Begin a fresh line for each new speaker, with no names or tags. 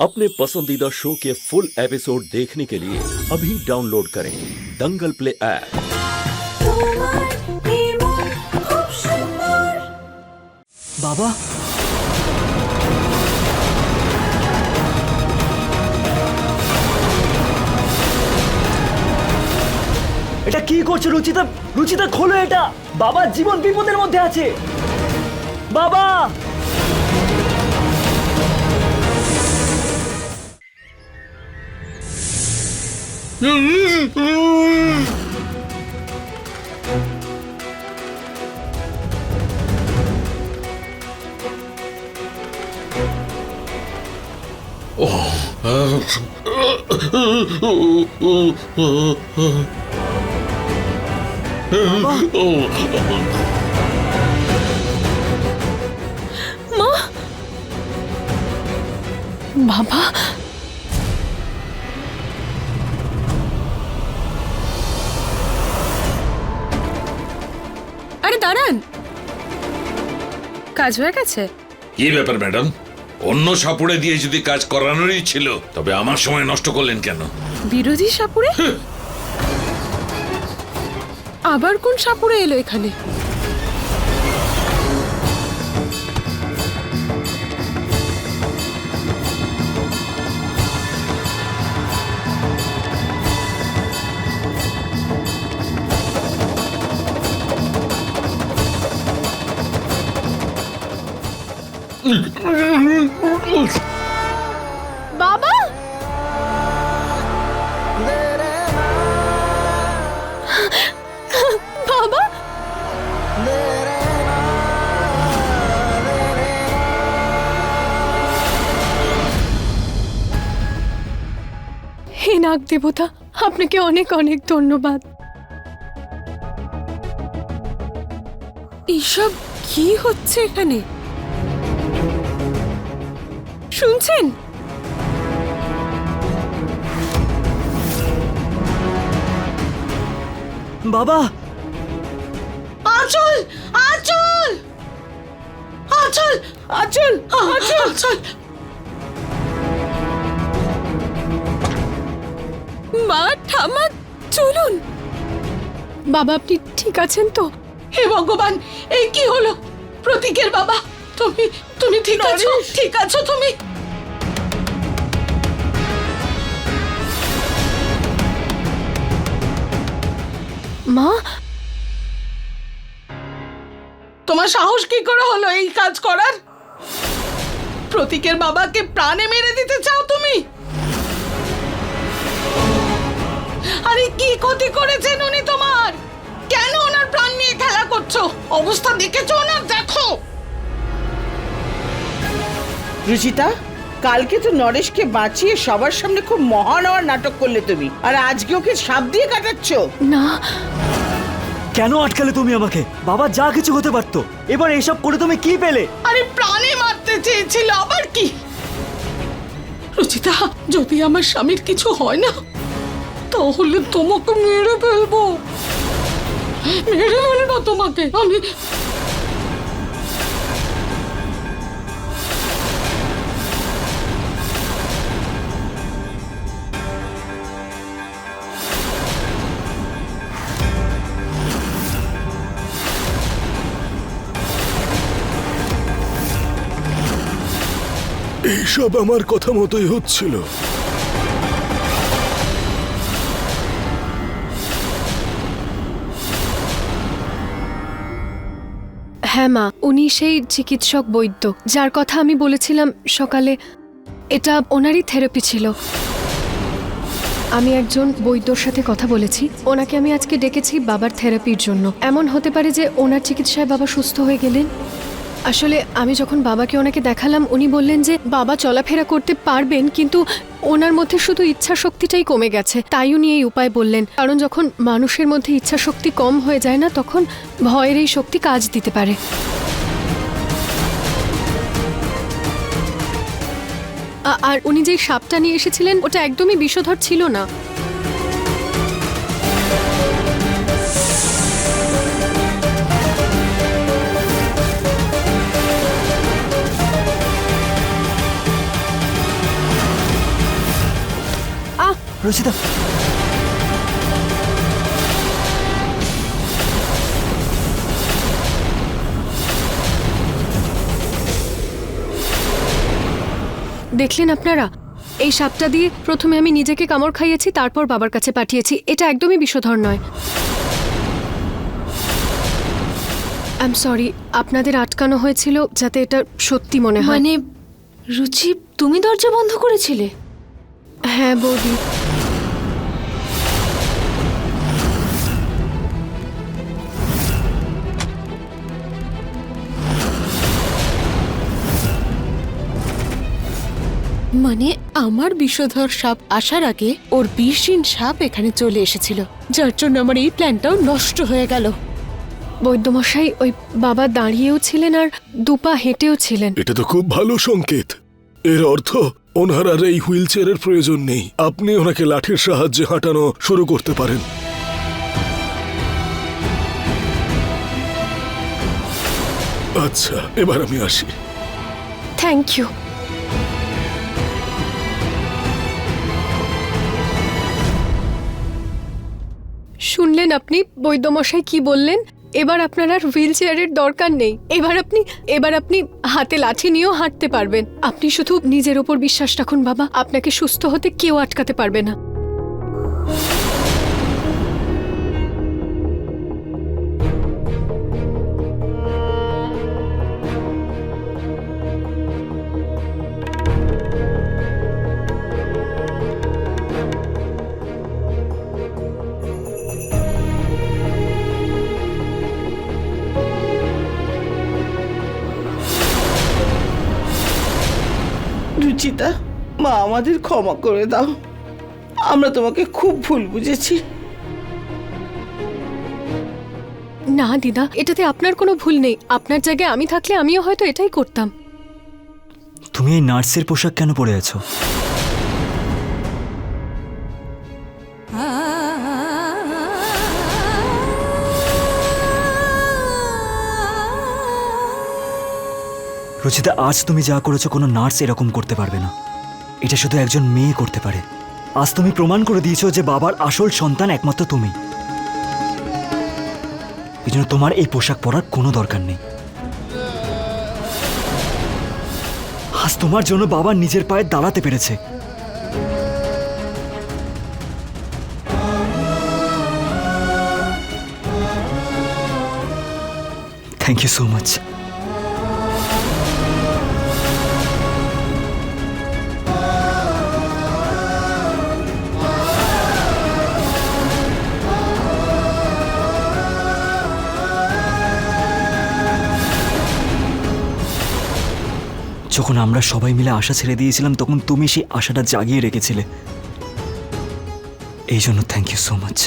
अपने पसंदीदा शो के फुल एपिसोड देखने के लिए अभी डाउनलोड करें दंगल प्ले ऐप
তোমার নির্মল খুব সুন্দর
বাবা এটা কি করছো রুচিতা রুচিতা খোলো এটা বাবার জীবন বিপদের মধ্যে আছে বাবা
মা বাবা দাঁড়ান। কাজ হয়ে গেছে?
কি ব্যাপার ম্যাডাম? অন্য সাপুড়ে দিয়ে যদি কাজ করানোরই ছিল তবে আমার সময় নষ্ট করলেন কেন?
বিরোধী সাপুড়ে? আবার কোন সাপুড়ে এলো এখানে? বাবা বাবা হে নাগ দেবতা আপনাকে অনেক অনেক ধন্যবাদ এইসব কি হচ্ছে এখানে শুনছেন?
বাবা!
আচল! আচল! আচল! আচল! আচল! আচল!
মা ঠামা চলুন। বাবা আপনি ঠিক আছেন তো?
হে ভগবান এই কি হলো? প্রতীকের বাবা। তুমি তুমি ঠিক আছো? ঠিক আছো তুমি?
মা!
তোমার সাহস কি করে হলো এই কাজ করার? প্রতীকের বাবাকে প্রাণে মেরে দিতে চাও তুমি? আরে কি ক্ষতি করেছেন উনি তোমার? কেন ওনার প্রাণ নিয়ে খেলা করছ? অবস্থা দেখেছ ওনার দেখো!
রুচিতা কালকে তো নরেশকে বাঁচিয়ে সবার সামনে খুব মহান হওয়ার নাটক করলে তুমি। আর আজকে ওকে সাপ দিয়ে কাটাচ্ছ?
না।
কেন আটকালে তুমি আমাকে? বাবা যা কিছু হতে পারতো। এবার এসব করে তুমি কি পেলে?
আরে প্রাণে মারতে চেয়েছিল আবার কি? রুচিতা যদি আমার স্বামীর কিছু হয় না তাহলে তোমাকে মেরে ফেলব। মেরে ফেলব তোমাকে আমি
এইসব আমার কথা মতোই হচ্ছিল।
হ্যাঁ মা, উনি সেই চিকিৎসক বৈদ্য, যার কথা আমি বলেছিলাম সকালে। এটা ওনারই থেরাপি ছিল। আমি একজন বৈদ্যর সাথে কথা বলেছি। ওনাকে আমি আজকে ডেকেছি বাবার থেরাপির জন্য। এমন হতে পারে যে ওনার চিকিৎসায় বাবা সুস্থ হয়ে গেলেন। আসলে আমি যখন বাবাকে ওনাকে দেখালাম, উনি বললেন যে, বাবা চলাফেরা করতে পারবেন, কিন্তু ওনার মধ্যে শুধু ইচ্ছা শক্তিটাই কমে গেছে। তাই উনি এই উপায় বললেন। কারণ যখন মানুষের মধ্যে ইচ্ছা শক্তি কম হয়ে যায় না, তখন ভয়ের এই শক্তি কাজ দিতে পারে। আর উনি যেই সাপটা নিয়ে এসেছিলেন, ওটা একদমই বিষধর ছিল না।
রুচিতা
দেখলেন আপনারা? এই সাপটা দিয়ে প্রথমে আমি নিজেকে কামড় খাইয়েছি তারপর বাবার কাছে পাঠিয়েছি। এটা একদমই বিষধর নয়। আই এম সরি আপনাদের আটকানো হয়েছিল যাতে এটা সত্যি মনে হয়।
মানে রুচি তুমি দরজা বন্ধ করেছিলে?
হ্যাঁ বৌদি।
মানে আমার বিষধর সাপ আসার আগে ওর বিষহীন সাপ এখানে চলে এসেছিল যার জন্য আমার এই প্ল্যানটাও নষ্ট হয়ে গেল।
বৈদ্যমশাই ওই বাবা দাঁড়িয়েও ছিলেন আর দুপা হেঁটেও ছিলেন।
এটা তো খুব ভালো সংকেত। এর অর্থ ওনার আর এই হুইল চেয়ারের প্রয়োজন নেই। আপনি ওনাকে লাঠির সাহায্যে হাঁটানো শুরু করতে পারেন। আচ্ছা এবার আমি আসি।
থ্যাংক ইউ শুনলেন আপনি? বৈদ্যমশাই কি বললেন? এবার আপনার আর হুইল চেয়ারের দরকার নেই। এবার আপনি এবার আপনি হাতে লাঠি নিয়েও হাঁটতে পারবেন। আপনি শুধু নিজের ওপর বিশ্বাস রাখুন বাবা। আপনাকে সুস্থ হতে কেউ আটকাতে পারবে না।
রুচিতা মা আমাদের ক্ষমা করে দাও। আমরা তোমাকে খুব ভুল বুঝেছি।
না দিদা এটাতে আপনার কোনো ভুল নেই। আপনার জায়গায় আমি থাকলে আমিও হয়তো এটাই করতাম।
তুমি এই নার্সের পোশাক কেন পরে আছো? রচিতা, আজ তুমি যা করেছ কোনো নার্স এরকম করতে পারবে না। এটা শুধু একজন মেয়ে করতে পারে। আজ তুমি প্রমাণ করে দিয়েছ যে বাবার আসল সন্তান একমাত্র তুমি। এই জন্য তোমার এই পোশাক পরার কোনো দরকার নেই। আজ তোমার জন্য বাবা নিজের পায়ে দাঁড়াতে পেরেছে। থ্যাংক ইউ সো মাচ যখন আমরা সবাই মিলে আশা ছেড়ে দিয়েছিলাম, তখন তুমি সেই আশাটা জাগিয়ে রেখেছিলে। এই জন্য থ্যাংক ইউ সো মাচ